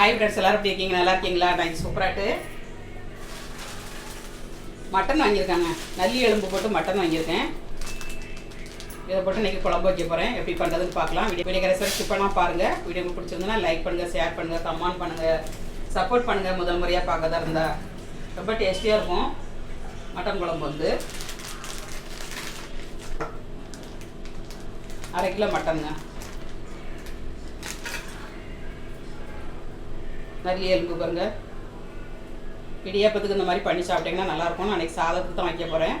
Hi friends எல்லாரும் எப்படி இருக்கீங்க? நல்லா இருக்கீங்களா? நான் சூப்பராட்டு மட்டன் வாங்கியிருக்காங்க. நல்லி எலும்பு போட்டு மட்டன் வாங்கியிருக்கேன். இதை போட்டு இன்றைக்கி குழம்பு வைக்க போகிறேன் எப்படி பண்ணுறதுன்னு பார்க்கலாம். வீடியோ வீடியோ கடைசி ஸ்கிப் பண்ணால் பாருங்கள் வீடியோ உங்களுக்கு லைக் பண்ணுங்கள் ஷேர் பண்ணுங்கள் கமெண்ட் பண்ணுங்கள் சப்போர்ட் பண்ணுங்கள் முதல் முறையாக பார்க்கறதா இருந்தால் ரொம்ப டேஸ்டியாக இருக்கும். மட்டன் குழம்பு வந்து. அரை கிலோ மட்டனுங்க நிறைய எலும்பு பாருங்க. இடியாப்பத்துக்கு இந்த மாதிரி பண்ணி சாப்பிட்டீங்கன்னா நல்லாயிருக்கும் அன்றைக்கி சாதத்துக்கு தான் வைக்க போகிறேன்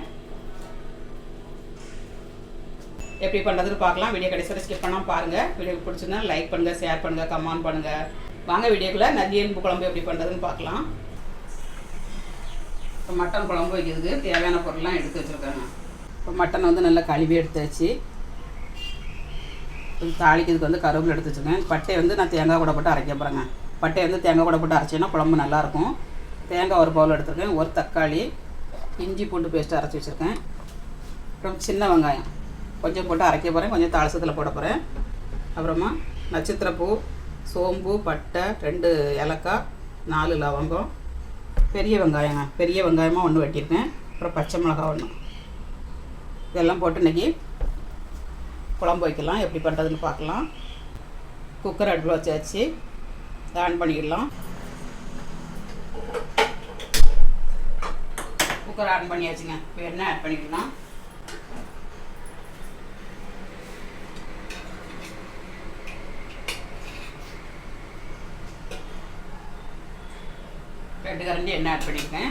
எப்படி பண்ணுறதுன்னு பார்க்கலாம். வீடியோ கடைசியில் ஸ்கிப் பண்ணாமல் பாருங்கள் வீடியோ பிடிச்சிருந்தா லைக் பண்ணுங்கள் ஷேர் பண்ணுங்கள் கமெண்ட் பண்ணுங்கள் வாங்க வீடியோக்குள்ளே நிறைய எலும்பு குழம்பு எப்படி பண்ணுறதுன்னு பார்க்கலாம். இப்போ மட்டன் குழம்பு வைக்கிறதுக்கு தேவையான பொருள்லாம் எடுத்து வச்சுருக்காங்க. இப்போ மட்டன் வந்து நல்லா கழுவி எடுத்து வச்சு தாளிக்கிறதுக்கு வந்து கருவேப்பிலை எடுத்து வச்சுருக்கேன் பட்டை வந்து நான் தேங்காய் கூட போட்டு அரைக்க போகிறேங்க பட்டை வந்து தேங்காய் கூட போட்டு அரைச்சேன்னா குழம்பு நல்லாயிருக்கும். தேங்காய் ஒரு பவுல் எடுத்துருக்கேன். ஒரு தக்காளி இஞ்சி பூண்டு பேஸ்ட்டு அரைச்சி வச்சுருக்கேன். அப்புறம் சின்ன வெங்காயம். கொஞ்சம் போட்டு அரைக்க போகிறேன் கொஞ்சம் தாளசத்தில் போட போகிறேன் அப்புறமா நட்சத்திரப்பூ சோம்பு பட்டை ரெண்டு ஏலக்காய் நாலு லவங்கம். பெரிய வெங்காயங்க. பெரிய வெங்காயமாக ஒன்று வெட்டியிருக்கேன். அப்புறம் பச்சை மிளகா ஒன்று இதெல்லாம் போட்டு இன்றைக்கி குழம்பு வைக்கலாம். எப்படி பண்ணுறதுன்னு பார்க்கலாம். குக்கர் அடுப்பில் வச்சாச்சு. ஆன் பண்ணிடலாம். குக்கர் ஆன் பண்ணியாச்சுங்க. இப்போ எண்ணெய் ஆட் பண்ணிக்கலாம்? ரெண்டு கரண்டி எண்ணெய் ஆட் பண்ணியிருக்கேன்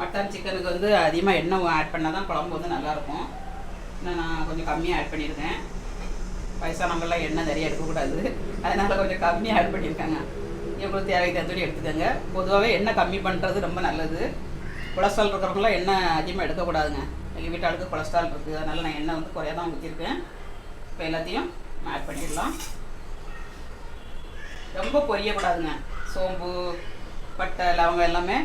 மட்டன் சிக்கனுக்கு வந்து அதிகமாக எண்ணெய் ஆட் பண்ணால் தான் குழம்பு வந்து நல்லாயிருக்கும். இன்னும் நான் கொஞ்சம் கம்மியாக ஆட் பண்ணியிருக்கேன். வயசானவங்களாம் எண்ணெய் நிறைய எடுக்கக்கூடாது. அதனால் கொஞ்சம் கம்மியாக ஆட் பண்ணியிருக்காங்க. எவ்வளோ தேவை தந்தோடி எடுத்துக்கோங்க. பொதுவாகவே எண்ணெய் கம்மி பண்ணுறது ரொம்ப நல்லது. கொலஸ்ட்ரால் இருக்கிறவங்களாம் எண்ணெய் அதிகமாக எடுக்கக்கூடாதுங்க. எங்கள் வீட்டாளுக்கு கொலஸ்ட்ரால் இருக்குது அதனால் நான் எண்ணெய் வந்து குறையாக தான் ஊற்றிருக்கேன் இப்போ எல்லாத்தையும் ஆட் பண்ணிடலாம். ரொம்ப பொரியக்கூடாதுங்க. சோம்பு பட்டை லவங்கம் எல்லாமே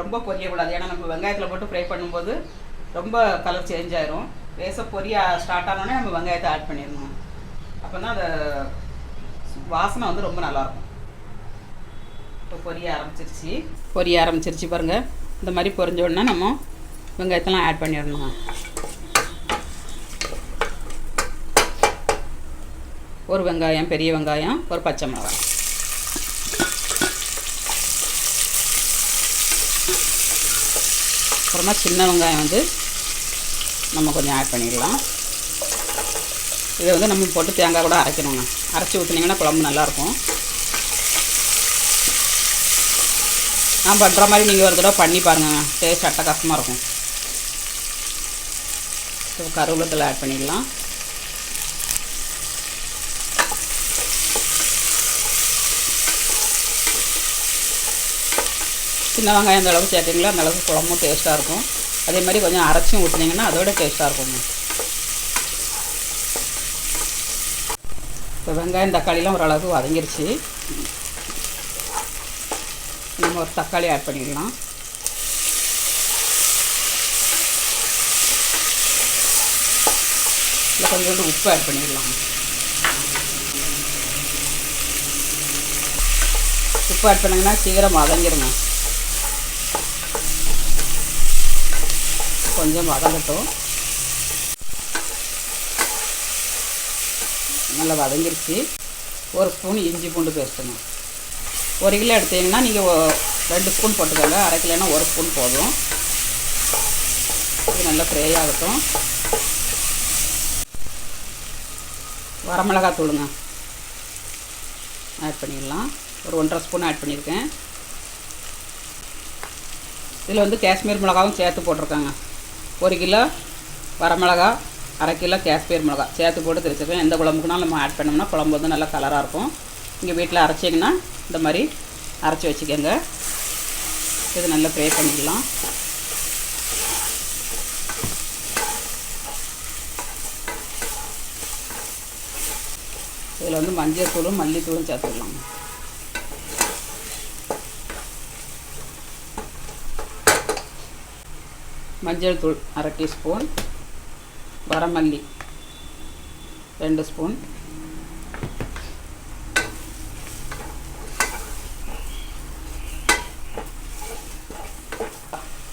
ரொம்ப பொரியக்கூடாது. ஏன்னா நம்ம வெங்காயத்தில் போட்டு ஃப்ரை பண்ணும்போது ரொம்ப கலர் சேஞ்ச் ஆயிரும். லேசாக பொரிய ஸ்டார்ட் ஆனோடனே நம்ம வெங்காயத்தை ஆட் பண்ணிடணும். அப்போ தான் அந்த வாசனை வந்து ரொம்ப நல்லாயிருக்கும். இப்போ பொரிய ஆரம்பிச்சிருச்சு. பொரிய ஆரம்பிச்சிருச்சு பாருங்கள் இந்த மாதிரி பொரிஞ்ச உடனே நம்ம வெங்காயத்தெல்லாம் ஆட் பண்ணிடணும். ஒரு வெங்காயம் பெரிய வெங்காயம் ஒரு பச்சை மிளகாய். அப்புறமா சின்ன வெங்காயம் வந்து நம்ம கொஞ்சம் ஆட் பண்ணிடலாம். இதை வந்து நம்ம போட்டு தேங்காய் கூட அரைக்கணுங்க. அரைச்சி ஊற்றுனீங்கன்னா குழம்பு நல்லாயிருக்கும். நான் பண்ணுற மாதிரி நீங்கள் ஒரு தடவை பண்ணி பாருங்க. டேஸ்ட் அட்டகாசமாக இருக்கும். ஸோ கருவேப்பிலை ஆட் பண்ணிடலாம். சின்ன வெங்காயம் அந்த அளவுக்கு அந்தளவுக்கு அந்த அளவுக்கு குழம்பும் டேஸ்ட்டாக இருக்கும். அதே மாதிரி கொஞ்சம் அரைச்சும் ஊற்றுனீங்கன்னா அதோட டேஸ்ட்டாக இருக்குங்க. இப்போ வெங்காயம் தக்காளிலாம் ஓரளவுக்கு வதங்கிருச்சு. நம்ம ஒரு தக்காளி ஆட் பண்ணிடலாம். இல்லை கொஞ்சோண்டு உப்பு ஆட் பண்ணிடலாம். உப்பு ஆட் பண்ணிங்கன்னா சீக்கிரம் வதங்கிருங்க. கொஞ்சம் வதங்கட்டும். நல்லா வதங்கிருச்சு ஒரு ஸ்பூன் இஞ்சி பூண்டு பேஸ்ட்டுங்க ஒரு கிலோ எடுத்தீங்கன்னா நீங்கள் ரெண்டு ஸ்பூன் போட்டுக்கோங்க. அரை கிலோனா ஒரு ஸ்பூன் போதும். இது நல்லா ஃப்ரை ஆகட்டும் வரமிளகா தூளுங்க. ஆட் பண்ணிடலாம். ஒரு ஒன்றரை ஸ்பூன் ஆட் பண்ணியிருக்கேன். இதில் வந்து காஷ்மீர் மிளகாவும் சேர்த்து போட்டிருக்காங்க. ஒரு கிலோ வரமிளகா அரை கிலோ காஷ்மீர் மிளகா சேர்த்து போட்டு திரிச்சிருக்கேன் எந்த குழம்புக்குனாலும் நம்ம ஆட் பண்ணோம்னா குழம்பு வந்து நல்லா கலராக இருக்கும். இங்கே வீட்டில் அரைச்சிங்கன்னா இந்த மாதிரி அரைச்சி வச்சுக்கோங்க. இது நல்லா ஃப்ரை பண்ணிக்கலாம். இதில் வந்து மஞ்சள் தூளும் மல்லித்தூளும் சேர்த்துக்கலாம் மஞ்சள் தூள் அரை டீஸ்பூன் வரமல்லி. ரெண்டு ஸ்பூன்.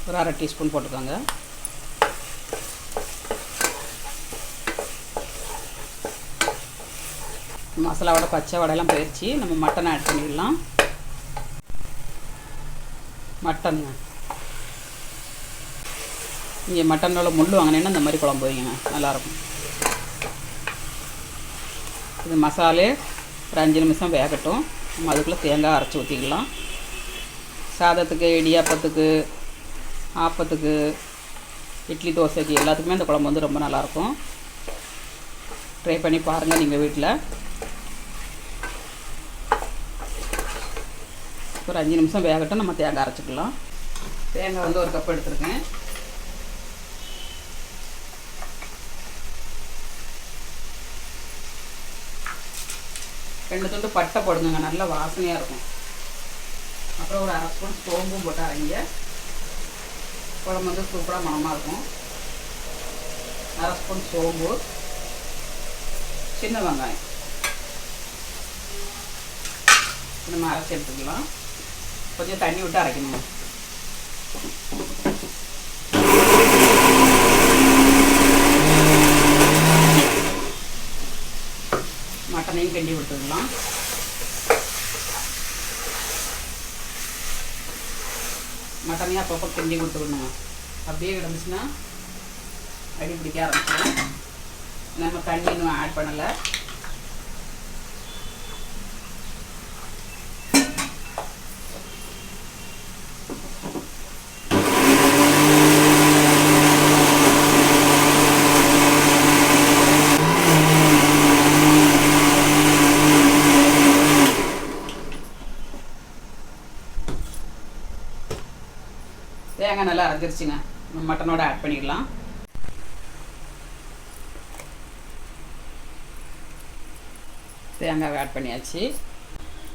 ஒரு அரை டீஸ்பூன் போட்டுக்கோங்க. மசாலாவோட பச்சை வடையெல்லாம் போயிடுச்சு நம்ம மட்டன் ஆட் பண்ணிடலாம். மட்டன். இங்கே மட்டனோட முள் வாங்கினேன்னா இந்த மாதிரி குழம்பு வைங்க. நல்லாயிருக்கும். இது மசாலே ஒரு அஞ்சு நிமிஷம் வேகட்டும். நம்ம அதுக்குள்ளே தேங்காய் அரைச்சி ஊற்றிக்கலாம் சாதத்துக்கு இடியாப்பத்துக்கு ஆப்பத்துக்கு இட்லி தோசைக்கு எல்லாத்துக்குமே இந்த குழம்பு வந்து ரொம்ப நல்லாயிருக்கும். ட்ரை பண்ணி பாருங்கள் நீங்கள் வீட்டில் ஒரு அஞ்சு நிமிஷம் வேகட்டும் நம்ம தேங்காய் அரைச்சிக்கலாம். தேங்காய் வந்து ஒரு கப் எடுத்துருக்கேன். ரெண்டு துண்டு பட்டை போடுங்க நல்ல வாசனையாக இருக்கும். அப்புறம் ஒரு அரை ஸ்பூன் சோம்பும் போட்டு அரைங்க. குழம்பு வந்து சூப்பராக மனமாக இருக்கும். அரை ஸ்பூன் சோம்பு. சின்ன வெங்காயம். நம்ம அரைச்சி எடுத்துக்கலாம். கொஞ்சம் தண்ணி விட்டு அரைக்கணும். மட்டனையும் கிண்டி விட்டுக்கலாம் மட்டனையும் அப்பப்போ கிண்டி கொடுத்துக்கணுங்க அப்படியே கிடந்துச்சுன்னா அடி பிடிக்க ஆரம்பிச்சிடும் நம்ம தண்ணி இன்னும் ஆட் பண்ணலை தேங்காய் நல்லா அரைஞ்சிருச்சுங்க மட்டனோட ஆட் பண்ணிடலாம். தேங்காய் ஆட் பண்ணியாச்சு.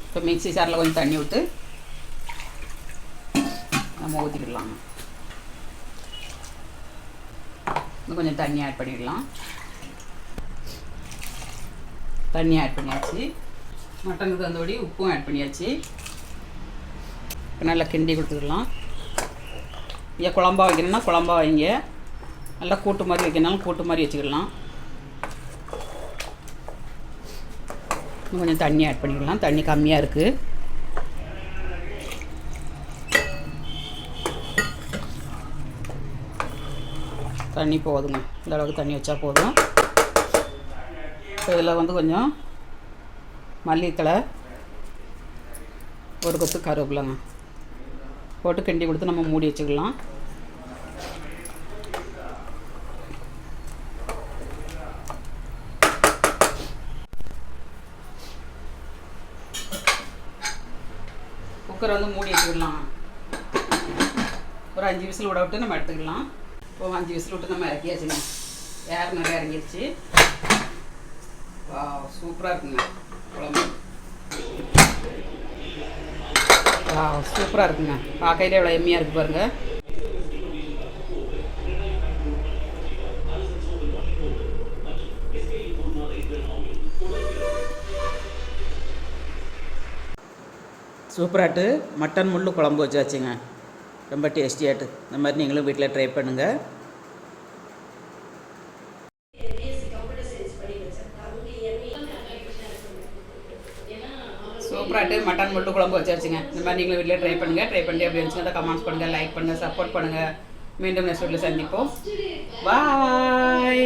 இப்போ மிக்சி சாரில் கொஞ்சம் தண்ணி விட்டு நம்ம ஊற்றிக்கிடலாம் இன்னும் கொஞ்சம் தண்ணி ஆட் பண்ணிடலாம். தண்ணி ஆட் பண்ணியாச்சு. மட்டனுக்கு தந்தபடி உப்பும் ஆட் பண்ணியாச்சு. இப்போ நல்லா கிண்டி கொடுத்துக்கலாம் இங்கே குழம்பா வைக்கணும்னா குழம்பா வைங்க. நல்லா கூட்டு மாதிரி வைக்கணும்னாலும் கூட்டு மாதிரி வச்சுக்கலாம். இன்னும் கொஞ்சம் தண்ணி ஆட் பண்ணிக்கலாம். தண்ணி கம்மியாக இருக்குது தண்ணி போதுங்க. இந்த அளவுக்கு தண்ணி வச்சா போதும். இப்போ இதில் வந்து கொஞ்சம் மல்லித்தலை ஒரு கொத்து கருவேப்பிலைங்க. போட்டு கிண்டி கொடுத்து நம்ம மூடி வச்சுக்கலாம். குக்கரை வந்து மூடி வச்சுக்கலாம். ஒரு அஞ்சு விசில் விட விட்டு நம்ம எடுத்துக்கலாம். இப்போ அஞ்சு விசில் விட்டு நம்ம இறக்கியாச்சுங்க. ஏர் நிறைய இறங்கிருச்சு. சூப்பராக இருக்குங்க. குழம்பு வா சூப்பராக இருக்குங்க. பார்க்கையில் எவ்வளோ எம்மியாக இருக்குது பாருங்கள் சூப்பராட்டு. மட்டன் முள்ளு குழம்பு வச்சாச்சுங்க. ரொம்ப டேஸ்டியாட்டு இந்த மாதிரி நீங்களும் வீட்டில் ட்ரை பண்ணுங்கள் சூப்பராகிட்டு மட்டன் மட்டும் குழம்பு வச்சாச்சுங்க. இந்த மாதிரி நீங்களும் வீட்டில் ட்ரை பண்ணுங்கள் ட்ரை பண்ணி அப்படி இருந்துச்சுன்னா கமெண்ட்ஸ் பண்ணுங்கள் லைக் பண்ணுங்கள் சப்போர்ட் பண்ணுங்கள் மீண்டும் நெக்ஸ்ட் வீட்டில் சந்திப்போம். பாய்